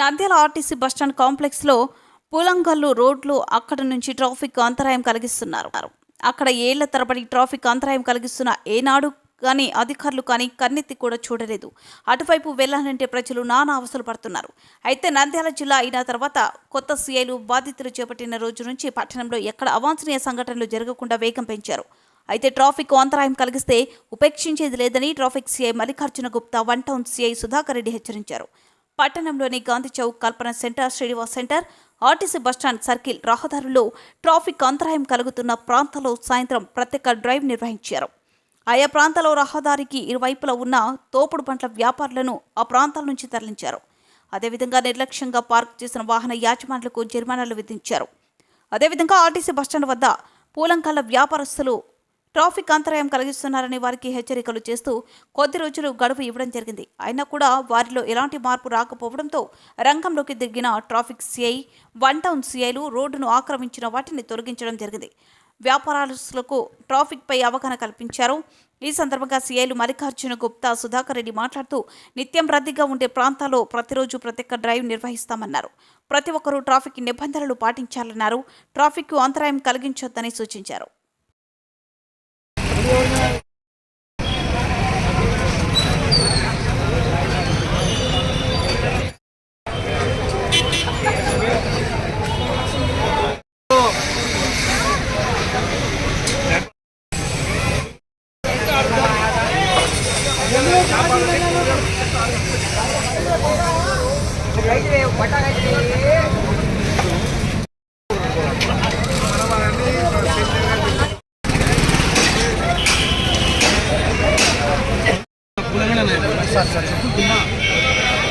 Nandyal RTC bus stand కాంప్లెక్స్లో పూలంగల్లు రోడ్లు అక్కడ నుంచి ట్రాఫిక్ అంతరాయం కలిగిస్తున్నారు. అక్కడ ఏళ్ళ తరబడి ట్రాఫిక్ అంతరాయం కలిగిస్తున్న ఏనాడు కానీ అధికారులు కానీ కన్నెత్తి కూడా చూడలేదు. అటువైపు వెళ్ళాలంటే ప్రజలు నానా అవసరం పడుతున్నారు. అయితే నంద్యాల జిల్లా అయిన తర్వాత కొత్త సీఐలు బాధితులు చేపట్టిన రోజు నుంచి పట్టణంలో ఎక్కడ అవాంఛనీయ సంఘటనలు జరగకుండా వేగం పెంచారు. అయితే ట్రాఫిక్ అంతరాయం కలిగిస్తే ఉపేక్షించేది లేదని traffic CI Mallikarjuna Gupta one town CI Sudhakar Reddy హెచ్చరించారు. పట్టణంలోని Gandhi Chowk Kalpana centre Srinivas centre RTC bus stand circle రహదారుల్లో traffic అంతరాయం కలుగుతున్న ప్రాంతాల్లో సాయంత్రం ప్రత్యేక డ్రైవ్ నిర్వహించారు. ఆయా ప్రాంతాల్లో రహదారికి ఇరువైపులా ఉన్న తోపుడు పండ్ల వ్యాపారులను ఆ ప్రాంతాల నుంచి తరలించారు. అదేవిధంగా నిర్లక్ష్యంగా పార్క్ చేసిన వాహన యాజమానులకు జరిమానాలు విధించారు. అదేవిధంగా ఆర్టీసీ బస్టాండ్ వద్ద పూలంకాల వ్యాపారస్తులు ట్రాఫిక్ అంతరాయం కలిగిస్తున్నారని వారికి హెచ్చరికలు చేస్తూ కొద్ది రోజులు గడువు ఇవ్వడం జరిగింది. అయినా కూడా వారిలో ఎలాంటి మార్పు రాకపోవడంతో రంగంలోకి దిగిన ట్రాఫిక్ సిఐ వన్ టౌన్ సిఐలు రోడ్డును ఆక్రమించిన వాటిని తొలగించడం జరిగింది. వ్యాపారస్తులకు ట్రాఫిక్పై అవగాహన కల్పించారు. ఈ సందర్భంగా సీఐలు మల్లికార్జున గుప్తా సుధాకర్ రెడ్డి మాట్లాడుతూ నిత్యం రద్దీగా ఉండే ప్రాంతాల్లో ప్రతిరోజు ప్రత్యేక డ్రైవ్ నిర్వహిస్తామన్నారు. ప్రతి ఒక్కరూ ట్రాఫిక్ నిబంధనలు పాటించాలన్నారు. ట్రాఫిక్కు అంతరాయం కలిగించొద్దని సూచించారు.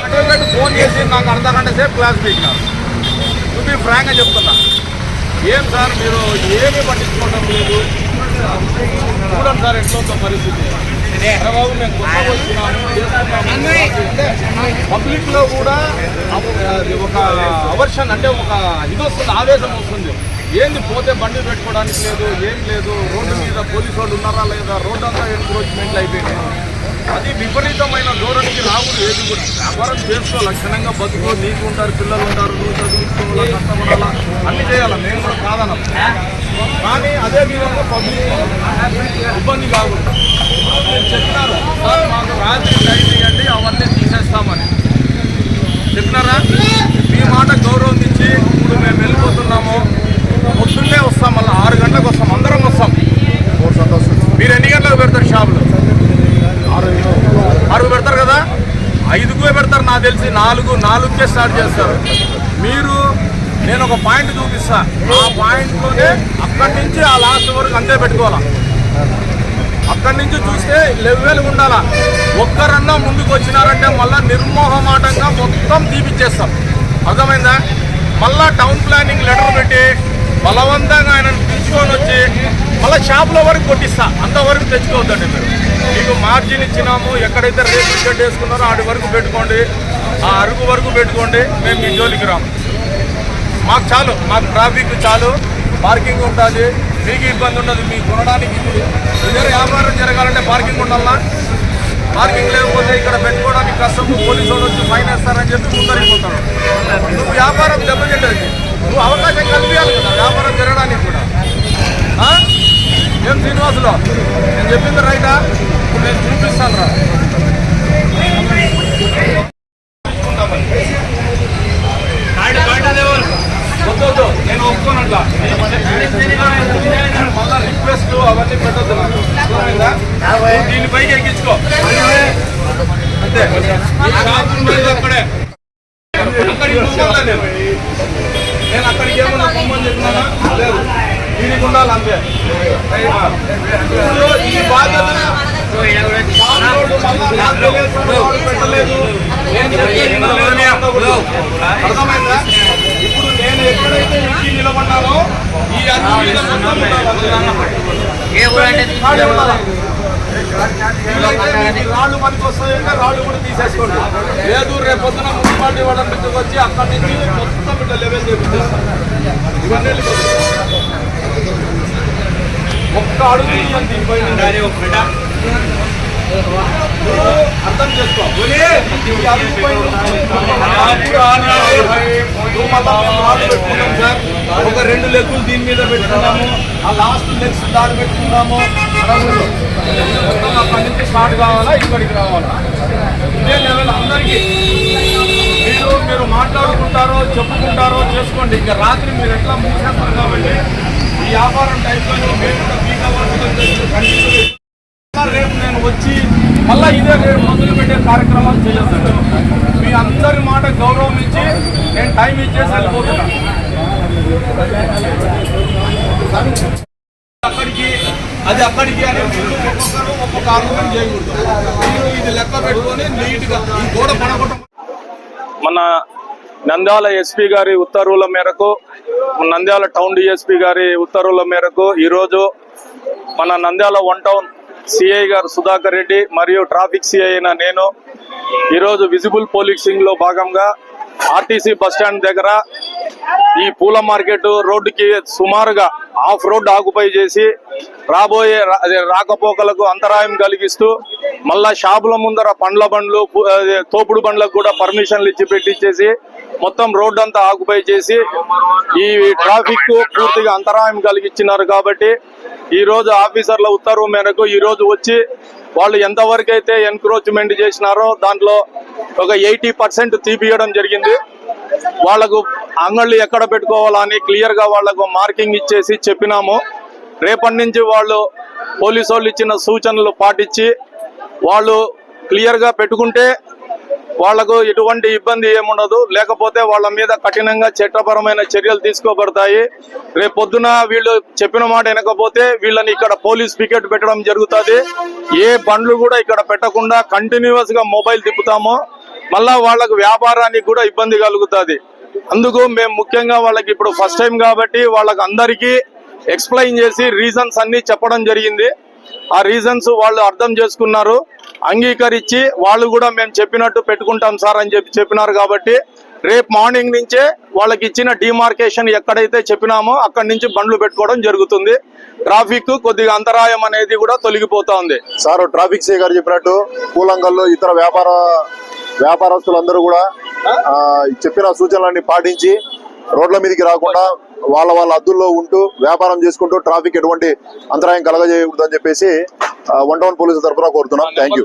అటోమేటిక్ ఫోన్ చేసి నాకు అర్ధ గంట సేపు క్లాస్ పీకినారు చూపి ఫ్రాంక్గా చెప్తున్నా. ఏం సార్ మీరు ఏమీ పట్టించుకోవడం లేదు. చూడండి సార్ ఎట్లా పరిస్థితి. బాబు మేము కొత్తగా వచ్చినాము చేస్తున్నాము. పబ్లిక్లో కూడా ఒక అవర్షన్ అంటే ఒక ఇది వస్తుంది ఆవేశం వస్తుంది. ఏంది పోతే బండి పెట్టుకోవడానికి లేదు ఏం లేదు? రోడ్డు మీద పోలీసు వాళ్ళు ఉన్నారా లేదా? రోడ్డు అంతా ఎన్క్రోచ్మెంట్లు అయిపోయినాయి అది విపరీతమైన ధోరణికి రావులు ఏది కూడా. వ్యాపారం చేసుకో లక్షణంగా బతుకో నీకు ఉంటారు పిల్లలు ఉంటారు నువ్వు చదువుకోవాలా కష్టపడాలా? అన్ని చేయాలా? మేము కూడా కాదనం కానీ అదే విధంగా పబ్లిక్ ఇబ్బంది కాకుండా మీరు చెప్పినారు సార్ మాకు రాత్రి టైం ఇవ్వండి అవన్నీ తీసేస్తామని. చెప్పినారా? మీ మాట గౌరవం ఇచ్చి ఇప్పుడు మేము వెళ్ళిపోతున్నాము. పొద్దున్నే వస్తాం మళ్ళీ ఆరు గంటలకు వస్తాం అందరం వస్తాం. మీరు ఎన్ని గంటలకు పెడతారు షాపులు? ఆరు పెడతారు కదా? ఐదుకు పెడతారు నాకు తెలిసి నాలుగు నాలుగుకే స్టార్ట్ చేస్తారు. మీరు నేను ఒక పాయింట్ చూపిస్తా. ఆ పాయింట్లోనే అక్కడి నుంచి ఆ లాస్ట్ వరకు అంతే పెట్టుకోవాలా? అక్కడి నుంచి చూస్తే లెవెల్గా ఉండాలా? ఒక్కరన్నా ముందుకు వచ్చినారంటే మళ్ళీ నిర్మోహమాటంగా మొత్తం తీపిచ్చేస్తాం. అర్థమైందా? మళ్ళా టౌన్ ప్లానింగ్ లెటర్ పెట్టి బలవంతంగా ఆయనను పిలుచుకొని వచ్చి మళ్ళీ షాపుల వరకు కొట్టిస్తా. అంతవరకు తెచ్చుకోవద్దండి మీరు. మీకు మార్జిన్ ఇచ్చినాము ఎక్కడైతే రేట్ వికెట్ వేసుకున్నారో ఆడి వరకు పెట్టుకోండి. ఆ అరుగు వరకు పెట్టుకోండి. మేము మీ జోలికి రాము. మాకు చాలు. మాకు ట్రాఫిక్ చాలు. పార్కింగ్ ఉంటుంది మీకు ఇబ్బంది ఉండదు. మీకు కొనడానికి ఇద్దరు వ్యాపారం జరగాలంటే పార్కింగ్ ఉండాలా? పార్కింగ్ లేకపోతే ఇక్కడ పెట్టుకోవడానికి కష్టం. పోలీసు వాళ్ళు వచ్చి ఫైన్ వేస్తారని చెప్పి ముందరిపోతాడు నువ్వు వ్యాపారం దెబ్బతింటుంది. నువ్వు అవకాశం కల్పించాలి కదా. వ్యాపారం జరగడానికి కూడా. ఏం శ్రీనివాసులో? నేను చెప్పింది రైటా ఇప్పుడు నేను చూపిస్తాను రా వద్దు వద్దు నేను ఒప్పుకోనట్లా మళ్ళా రిక్వెస్ట్ అవన్నీ పెట్టద్దు నాకు అర్థమైందా? నువ్వు దీనిపైకి ఎక్కించుకో అంతే ఈ షాపు ఉండేది అక్కడే అక్కడికి పోవాలా నేను నేను అక్కడికి ఏమన్నా పొమ్మని చెప్పినానా లేదు దీనికి ఉండాలి అంతే ఈ బాధ్యత పెట్టలేదు అర్థమైందా ఇప్పుడు నేను ఎక్కడైతే ఇంటి నిలబడ్డానో ఈ అన్ని రాళ్ళు మనకి వస్తాయంటే రాళ్ళు కూడా తీసేసుకోండి లేదు రేపు పొద్దున మున్సిపాలిటీ వాళ్ళని వచ్చి అక్కడి నుంచి మొత్తం ఇట్లా లెవెల్ చేపించేస్తాం ఇవన్నీ ఒక్క అడుగు దీనిపైన అర్థం చేసుకో. ఒక రెండు లెగ్గులు దీని మీద పెట్టుకున్నాము. ఆ లాస్ట్ లెగ్స్ దాని పెట్టుకున్నాము. అక్కడి నుంచి స్టార్ట్ కావాలా ఇక్కడికి రావాలా? ఇదే లెవెల్ అందరికీ. మీరు మీరు మాట్లాడుకుంటారో చెప్పుకుంటారో చేసుకోండి. ఇంకా రాత్రి మీరు ఎట్లా మూసేస్తారు కాబట్టి వ్యాపారం టైప్లో మేము రేపు నేను వచ్చి మళ్ళీ ఇదే రేపు మొదలు పెట్టే కార్యక్రమాలు చేయాలి మీ అందరి మాట గౌరవం ఇచ్చి నేను టైం ఇచ్చేసి వెళ్ళిపోతున్నా అక్కడికి అది అక్కడికి అని ఒక్కొక్కరు ఒక్కొక్క ఆర్గ్యుమెంట్ చేయకూడదు. ఇది లెక్క పెట్టుకొని నీట్గా ఈ గోడ పడగొట్టం మన నంద్యాల ఎస్పీ గారి ఉత్తర్వుల మేరకు నంద్యాల టౌన్ డిఎస్పీ గారి ఉత్తర్వుల మేరకు ఈరోజు మన నంద్యాల వన్ టౌన్ సిఐ గారు సుధాకర్ రెడ్డి మరియు ట్రాఫిక్ సిఐ అయిన నేను ఈరోజు విజిబుల్ పోలీసింగ్లో భాగంగా ఆర్టీసీ బస్ స్టాండ్ దగ్గర ఈ పూల మార్కెట్ రోడ్డుకి సుమారుగా ఆఫ్ రోడ్ ఆకుపై చేసి రాబోయే రాకపోకలకు అంతరాయం కలిగిస్తూ మళ్ళా షాపుల ముందర పండ్ల బండ్లు తోపుడు బండ్లకు కూడా పర్మిషన్లు ఇచ్చి పెట్టించేసి మొత్తం రోడ్డు అంతా ఆకుపై చేసి ఈ ట్రాఫిక్ పూర్తిగా అంతరాయం కలిగించినారు కాబట్టి ఈ రోజు ఆఫీసర్ల ఉత్తర్వు మేరకు ఈ రోజు వచ్చి వాళ్ళు ఎంతవరకు అయితే ఎన్క్రోచ్మెంట్ చేసినారో దాంట్లో ఒక ఎయిటీ పర్సెంట్ తీపియడం జరిగింది. వాళ్ళకు అంగళ్ళు ఎక్కడ పెట్టుకోవాలని క్లియర్గా వాళ్ళకు మార్కింగ్ ఇచ్చేసి చెప్పినాము. రేపటి నుంచి వాళ్ళు పోలీసు వాళ్ళు ఇచ్చిన సూచనలు పాటించి వాళ్ళు క్లియర్గా పెట్టుకుంటే వాళ్ళకు ఎటువంటి ఇబ్బంది ఏముండదు. లేకపోతే వాళ్ళ మీద కఠినంగా చట్టపరమైన చర్యలు తీసుకోబడతాయి. రేపు పొద్దున వీళ్ళు చెప్పిన మాట వినకపోతే వీళ్ళని ఇక్కడ పోలీస్ పికెట్ పెట్టడం జరుగుతుంది. ఏ బండ్లు కూడా ఇక్కడ పెట్టకుండా కంటిన్యూస్గా మొబైల్ తిప్పుతాము. మళ్ళా వాళ్ళకు వ్యాపారానికి కూడా ఇబ్బంది కలుగుతుంది. అందుకు మేము ముఖ్యంగా వాళ్ళకి ఇప్పుడు ఫస్ట్ టైం కాబట్టి వాళ్ళకి అందరికీ ఎక్స్ప్లెయిన్ చేసి రీజన్స్ అన్ని చెప్పడం జరిగింది. ఆ రీజన్స్ వాళ్ళు అర్థం చేసుకున్నారు. అంగీకరించి వాళ్ళు కూడా మేము చెప్పినట్టు పెట్టుకుంటాం సార్ అని చెప్పి చెప్పినారు కాబట్టి రేపు మార్నింగ్ నుంచే వాళ్ళకి ఇచ్చిన డిమార్కేషన్ ఎక్కడైతే చెప్పినామో అక్కడి నుంచి బండ్లు పెట్టుకోవడం జరుగుతుంది. ట్రాఫిక్ కొద్దిగా అంతరాయం అనేది కూడా తొలగిపోతా ఉంది. సార్ ట్రాఫిక్ సే గారు చెప్పినట్టు కూలంగల్లో ఇతర వ్యాపార వ్యాపారస్తులందరూ కూడా చెప్పిన సూచనలన్నీ పాటించి రోడ్ల మీదకి రాకుండా వాళ్ళ వాళ్ళ అద్దుల్లో ఉంటూ వ్యాపారం చేసుకుంటూ ట్రాఫిక్ ఎటువంటి అంతరాయం కలగజేయకూడదని చెప్పేసి వన్ టౌన్ పోలీసు తరఫున కోరుతున్నాం థ్యాంక్ యూ.